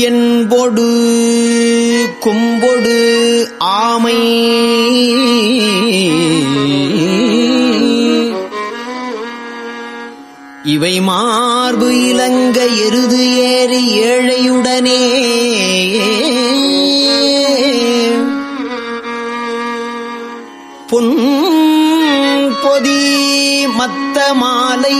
என்பொடு கும்பொடு ஆமை. இவை மார்பு இலங்க எருது ஏறி ஏழையுடனே. பொன் மாலை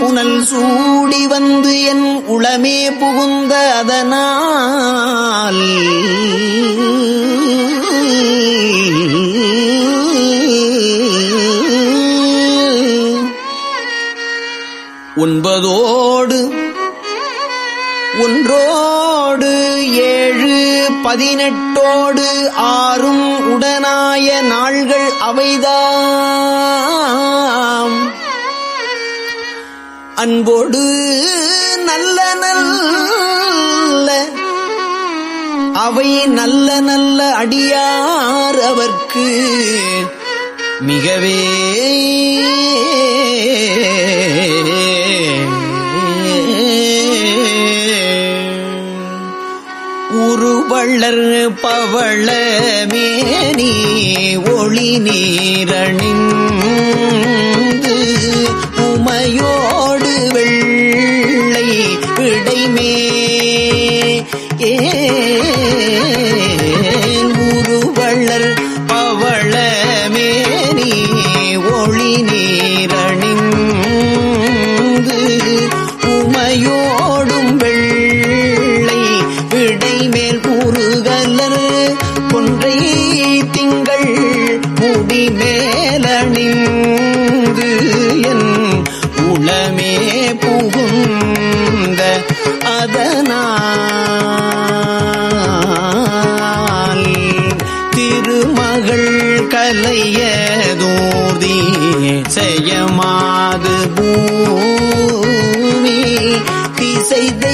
புனல் சூடி வந்து என் உளமே புகுந்த அதனால். ஒன்பதோடு ஒன்றோடு ஏழு பதினெட்டோடு ஆறும் உடனாய நாள்கள் அவைதா. அன்போடு நல்ல நல்ல அவை நல்ல நல்ல அடியார் அவர்க்கு மிகவே உருவள்ளர் பவள மேனி ஒளி நீரணின்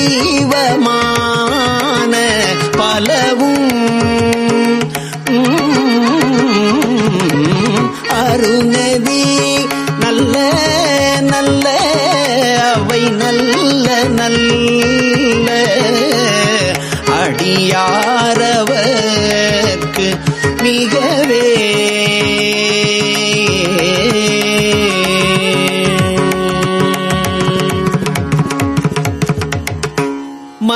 ಜೀವ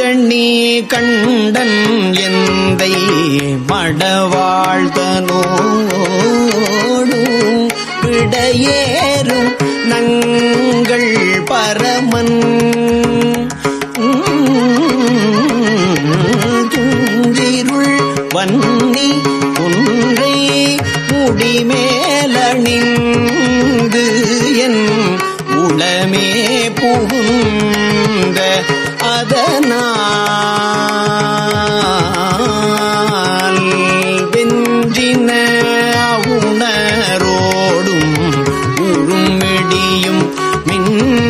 நஞ்சண்ணி கண்டன் எந்தை மடவாழ்தனோடு விடையேறும் நங்கள் பரமன். துஞ்சிருள் வன்னி குன்றை முடிமேலணிந்து நீயும் மின்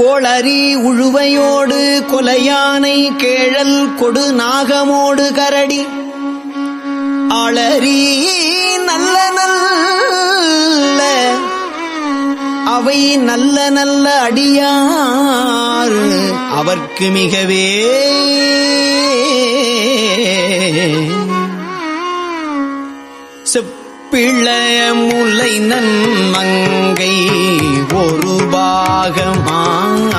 கோளறி உழுவையோடு கொலையானை கேழல் கொடு நாகமோடு கரடி. ஆளறி நல்ல நல்ல அவை நல்ல நல்ல அடியார். அவர்க்கு மிகவே செப்பிளைய முலை நன்மங்கை. பாகமாக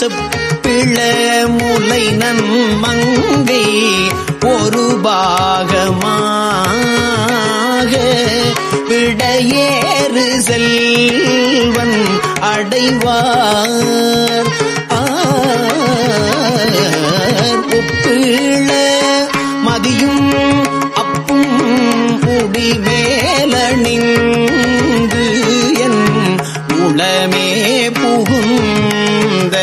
செப்பிளைய முலை நன்மங்கை ஒரு பாகமாக விடையேறு செல்வன் அடைவார். ஒப்பிள மதியும் அப்பும் முடி மேலனின் உள்ளமே புகுந்த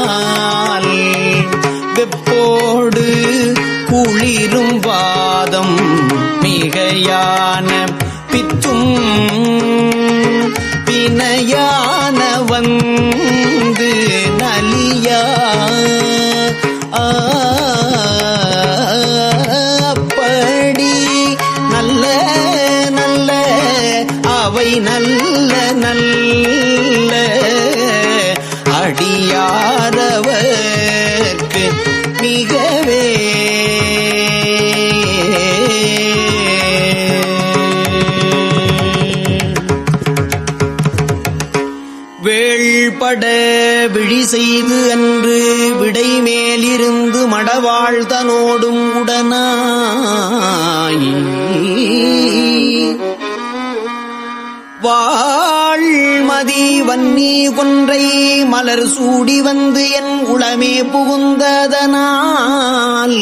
அதனால் வெப்போடு குளிரும் வாதம் மிகையான செய்து அன்று விடை மேலிருந்து மடவாழ்தனோடும் உடனாய். வாழ்மதி வன்னி கொன்றை மலர் சூடி வந்து என் உளமே புகுந்ததனால்.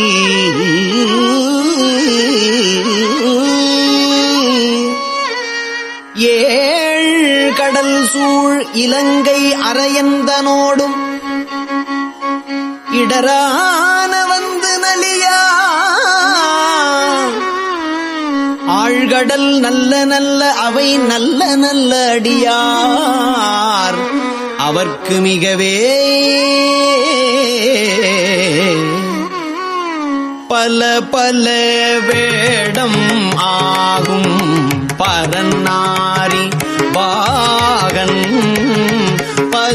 ஏழ் கடல் சூழ் இலங்கை அரையந்தனோடும் இடரான வந்து நலியா? ஆழ்கடல் நல்ல நல்ல அவை நல்ல நல்ல அடியார். அவர்க்கு மிகவே பல பல வேடம் ஆகும் பரநாரி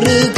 ஆறு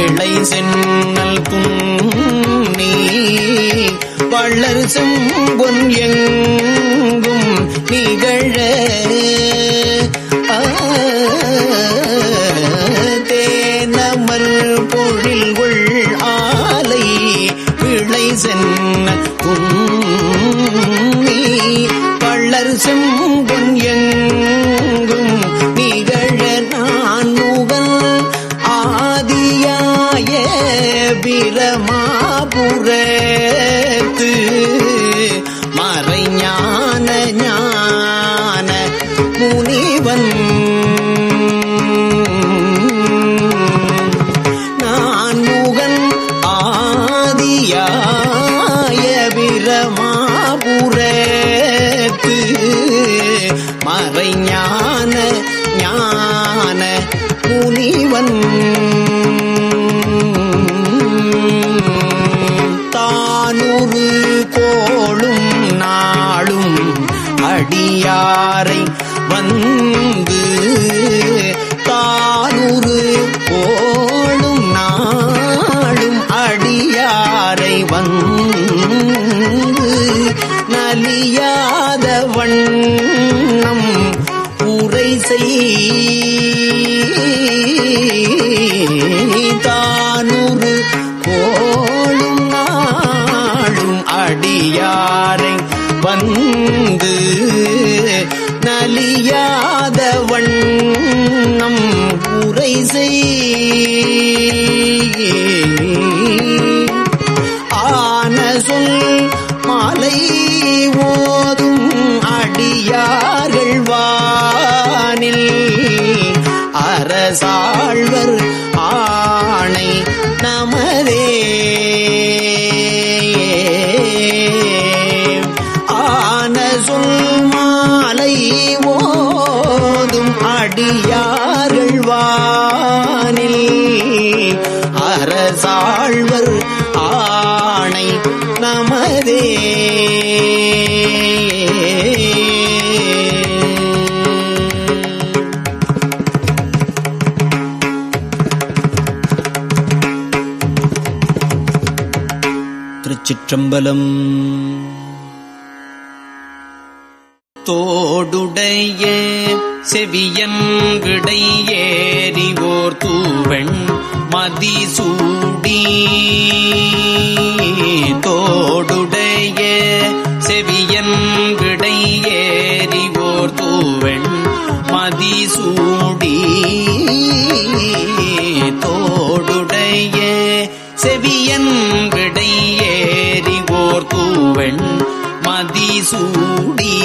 விளை சென்னல் புன்னி வள்ளர் செம்பொன் எங்கும் நிகழ ஆ, தேனமர் பொழில்கொள் ஆலை விளை சென்ன புன்னி வள்ளர் செம்பொன் வந்து யார்கள் வானில்? அரசாழ்வர் ஆணை நமதே. திருச்சிற்றம்பலம் செவியன் விடை ஏறிவோர் தூவெண் மதிசூடி. தோடுடைய செவியன் விடை ஏறிவோர் தூவெண் மதிசூடி. தோடுடைய செவியன் விடை ஏறிவோர் தூவெண் மதிசூடி.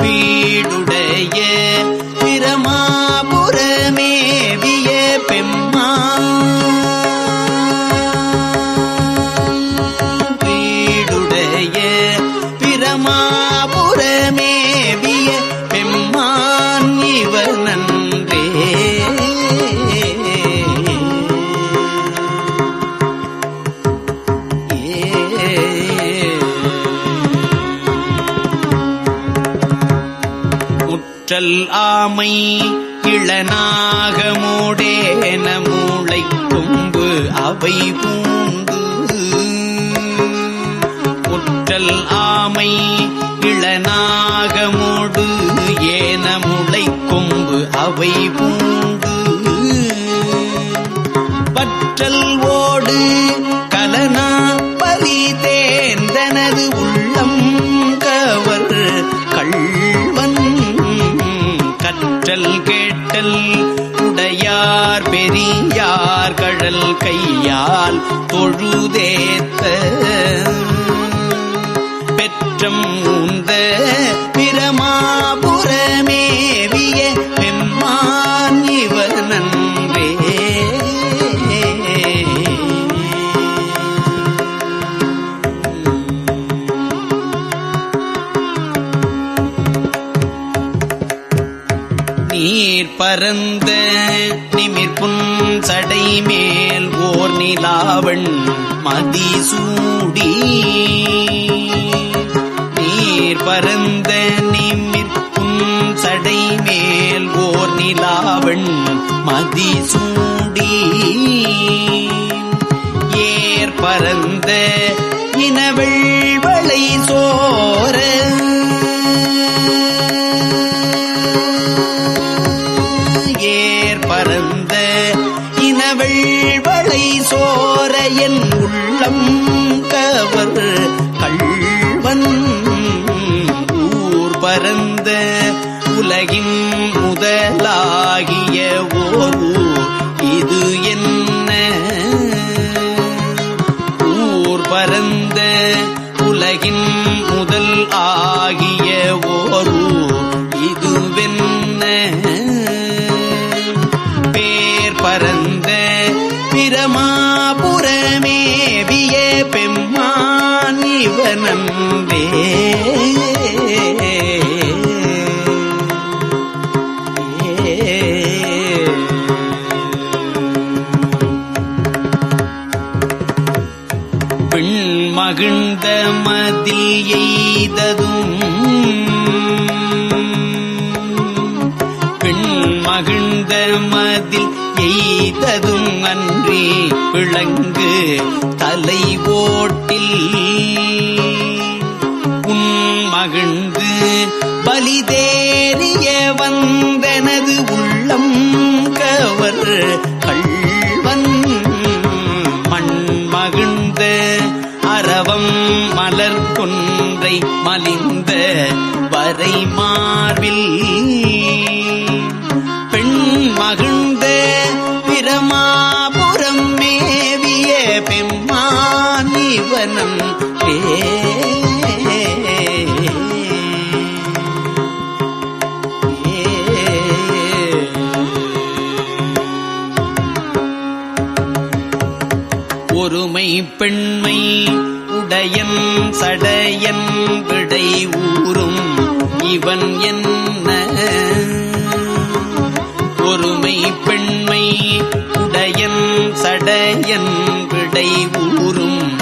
வீடுடைய பிரமா ஆமை இளனாக மூடேன மூளை கொம்பு அவை பூந்து முற்றல் ஆமை இளனாக மூடு ஏன முளை கொம்பு அவை பூந்து பற்றல் ஓடு சடை மேல் ஓர் நிலாவண் மதிசூ இவனம்பே மகிழ்ந்த மதியெய்ததும் பெண் மகிழ்ந்த மதில் எய்ததும் அன்றி விளங்கு தலை ஓட்டில். மகிழ்ந்து பலிதேறிய வந்தனது உள்ளம் கவர் கள்வன். மண் மகிழ்ந்த அரவம் மலர் கொன்றை மலிந்த வரை மார்பில் பெண்மை உடையன் சடையன் விடை ஊறும். இவன் என்ன? ஒருமை பெண்மை உடையன் சடையன் விடை ஊறும்.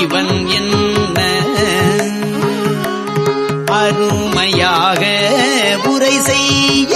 இவன் என்ன? அருமையாக உரை செய்ய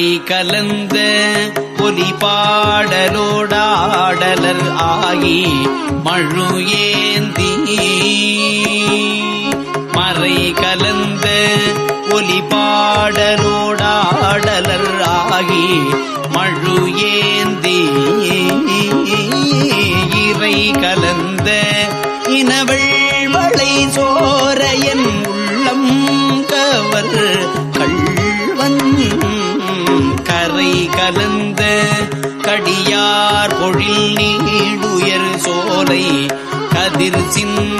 மறை கலந்த ஒலி பாடலோடாடலர் ஆகி மழு ஏந்தி. மறை கலந்த ஒலி பாடலோடாடலர் ஆகி மழு ஏந்தி. in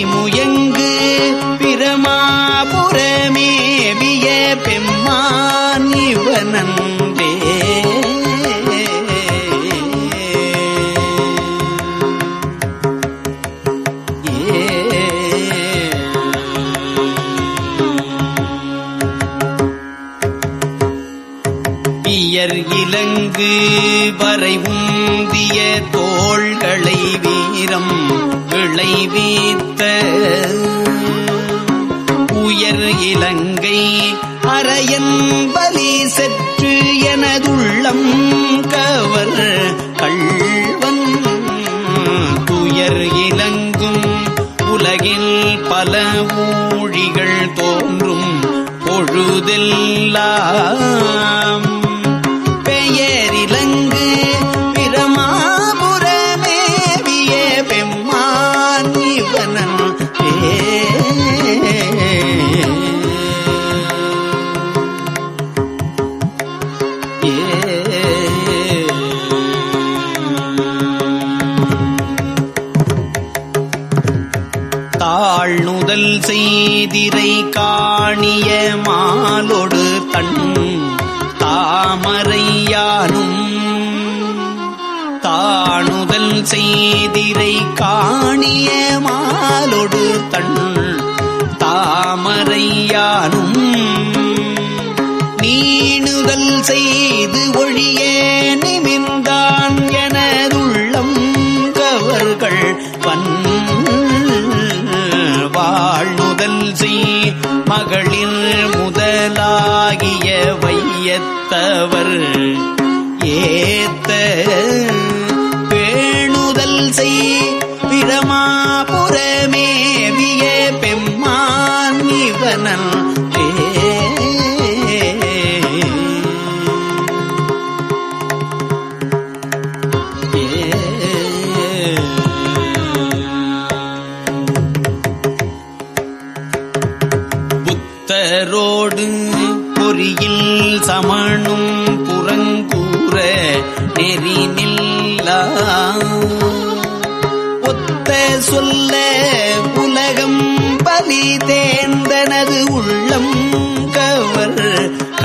பெடை முயங்கு விலங்கு வரை உந்திய தோள்களை வீரம் விளைவித்த உயர் இலங்கை அரையன் பலி செற்று எனதுள்ளம் கவர் கள்வன். துயர் இலங்கும் உலகில் பல ஊழிகள் தோன்றும் பொழுதெல்லாம் செய்திரை காணிய மாலொடு தன் தாமரையானும் தாணுதல் செய்திரை காணிய மாலொடு தன் தாமரையானும் நீணுதல் செய்து ஒழிய நிமின் செய் மகளிர் முதலாகிய வையத்தவர். ஏத்த பேணுதல் செய் பிரமாபுரமேவிய பெம்மான் இவனல். புத்தரோடு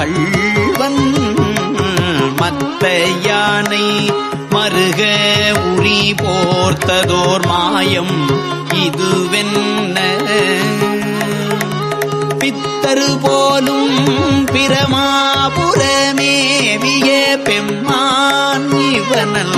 கள்வன் மத்த யானை மருக உரி போர்த்ததோர் மாயம் இதுவென்ன? பித்தரு போலும் பிரமாபுரமேவிய பெம்மான் இவனல்